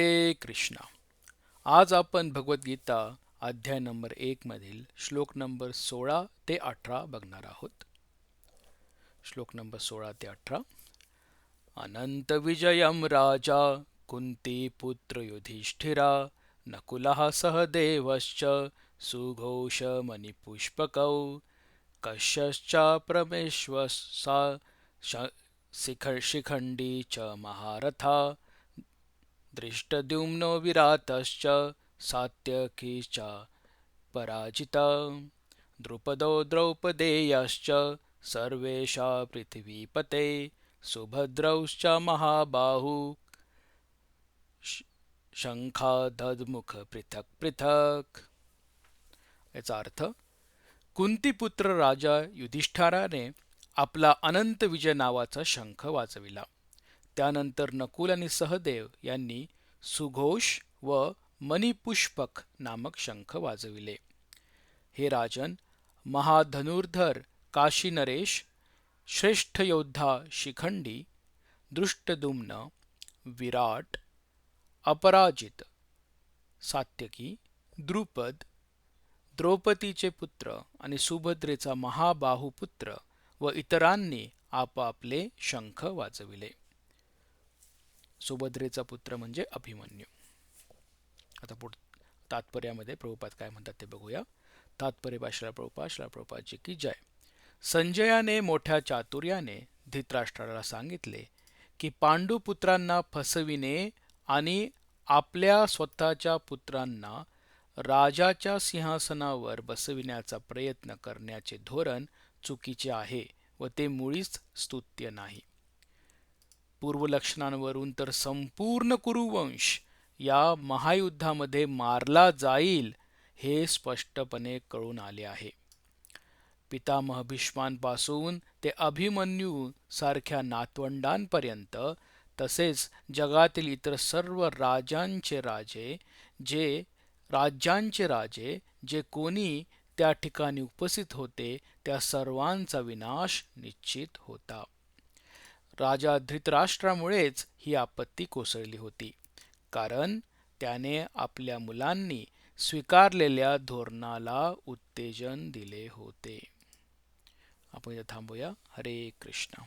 हरे कृष्णा. आज आपण भगवद्गीता अध्याय नंबर एक मधील श्लोक नंबर सोळा ते अठरा बघणार आहोत. श्लोक नंबर सोळा ते अठरा. अनंत विजयम राजा कुंती पुत्र युधिष्ठिरा नकुलः सहदेवश्च सुघोष मणिपुष्पकौ कश्यश्च प्रमेश्वसा शिख शिखण्डी च महारथा दृष्टद्युम्नो विरातश्च सात्यकीश्च पराजिता। द्रुपदो द्रौपदेयश्च सर्वेषा पृथिवीपते सुभद्रौश्च महाबाहु। शंखादमुख पृथक पृथक याचा अर्थ कुंतीपुत्र राजा युधिष्ठाराने आपला अनंत विजय नावाचा शंख वाचविला। त्यानंतर नकुल आणि सहदेव यांनी सुघोष व मणिपुष्पक नामक शंख वाजविले. हे राजन महाधनुर्धर काशी नरेश श्रेष्ठ योद्धा शिखंडी दृष्टदुम्न विराट अपराजित सात्यकी द्रुपद द्रौपदीचे पुत्र आणि सुभद्रेचा महाबाहुपुत्र व इतरांनी आपापले शंख वाजविले. सुभद्रेचा पुत्र म्हणजे अभिमन्यू. आता पुढ तात्पर्यामध्ये प्रभुपात काय म्हणतात ते बघूया. तात्पर्य बाशिला प्रभुपात शिला प्रभुपातची की जय. संजयाने मोठ्या चातुर्याने धृतराष्ट्राला सांगितले की पांडुपुत्रांना फसविणे आणि आपल्या स्वतःच्या पुत्रांना राजाच्या सिंहासनावर बसविण्याचा प्रयत्न करण्याचे धोरण चुकीचे आहे व ते मुळीच स्तुत्य नाही. पूर्वलक्षणांवरून तर संपूर्ण कुरुवंश या महायुद्धामध्ये मारला जाईल हे स्पष्टपणे कळून आले आहे. पितामह भीष्मांपासून ते अभिमन्यू सारख्या नातवंडांपर्यंत तसेच जगातील इतर सर्व राजांचे राजे जे राज्यांचे राजे जे कोणी त्या ठिकाणी उपस्थित होते त्या सर्वांचा विनाश निश्चित होता. राजा धृतराष्ट्रामुळेच ही आपत्ती कोसळली होती. कारण त्याने आपल्या मुलांनी स्वीकारलेल्या धोरणाला उत्तेजन दिले होते. आपण थांबूया. हरे कृष्ण.